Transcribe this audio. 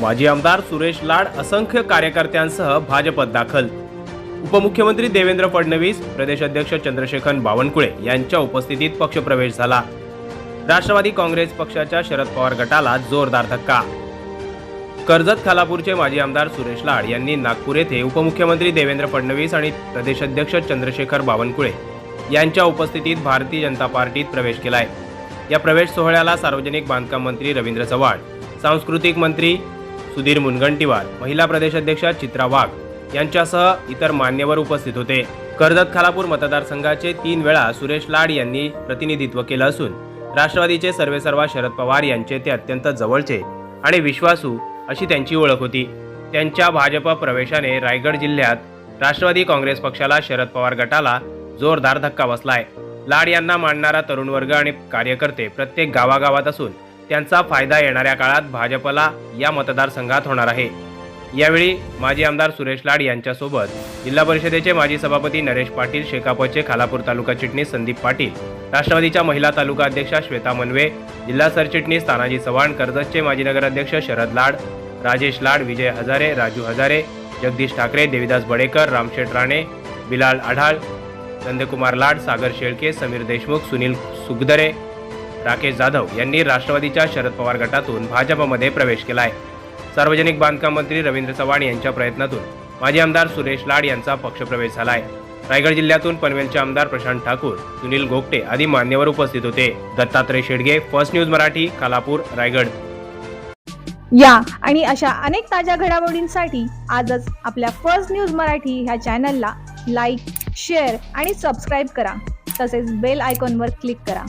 माजी आमदार सुरेश लाड असंख्य कार्यकर्त्यांसह भाजपत दाखल. उपमुख्यमंत्री देवेंद्र फडणवीस प्रदेश अध्यक्ष चंद्रशेखर बावनकुळे यांच्या उपस्थितीत पक्षप्रवेश झाला. राष्ट्रवादी काँग्रेस पक्षाच्या शरद पवार गटाला जोरदार धक्का. कर्जत खालापूरचे माजी आमदार सुरेश लाड यांनी नागपूर येथे उपमुख्यमंत्री देवेंद्र फडणवीस आणि प्रदेशाध्यक्ष चंद्रशेखर बावनकुळे यांच्या उपस्थितीत भारतीय जनता पार्टीत प्रवेश केलाय. या प्रवेश सोहळ्याला सार्वजनिक बांधकाम मंत्री रवींद्र चव्हाण सांस्कृतिक मंत्री सुधीर मुनगंटीवार महिला प्रदेशाध्यक्षा चित्रा वाघ यांच्यासह इतर मान्यवर उपस्थित होते. कर्जत खालापूर मतदारसंघाचे तीन वेळा सुरेश लाड यांनी प्रतिनिधित्व केलं असून राष्ट्रवादीचे सर्वेसर्वा शरद पवार यांचे ते अत्यंत जवळचे आणि विश्वासू अशी त्यांची ओळख होती. त्यांच्या भाजप प्रवेशाने रायगड जिल्ह्यात राष्ट्रवादी काँग्रेस पक्षाला शरद पवार गटाला जोरदार धक्का बसलाय. लाड यांना मानणारा तरुण वर्ग आणि कार्यकर्ते प्रत्येक गावागावात असून त्यांचा फायदा येणाऱ्या काळात भाजपला या मतदारसंघात होणार आहे. यावेळी माजी आमदार सुरेश लाड यांच्यासोबत जिल्हा परिषदेचे माजी सभापती नरेश पाटील शेकापचे खालापूर तालुका चिटणीस संदीप पाटील राष्ट्रवादीच्या महिला तालुका अध्यक्षा श्वेता मनवे जिल्हा सरचिटणीस तानाजी चव्हाण कर्जतचे माजी नगराध्यक्ष शरद लाड राजेश लाड विजय हजारे राजू हजारे जगदीश ठाकरे देविदास बडेकर रामशेठ राणे बिलाल आढाळ नंदकुमार लाड सागर शेळके समीर देशमुख सुनील सुगदरे राकेश जाधव यांनी राष्ट्रवादीच्या शरद पवार गटातून भाजपमध्ये प्रवेश केला आहे सार्वजनिक बांधकाम मंत्री रवींद्र चव्हाण यांच्या प्रयत्नातून माजी आमदार सुरेश लाड यांचा पक्षप्रवेश झालाय. रायगड जिल्ह्यातून पनवेलचे आमदार प्रशांत ठाकूर सुनील गोगटे आदी मान्यवर उपस्थित होते. Dattatray Shedge first news Marathi Khalapur Raigad. या आणि अशा अनेक ताज्या घडामोडींसाठी आजच आपल्या फर्स्ट न्यूज मराठी ह्या चॅनलला लाईक शेअर आणि सबस्क्राईब करा. तसेच बेल आयकॉनवर क्लिक करा.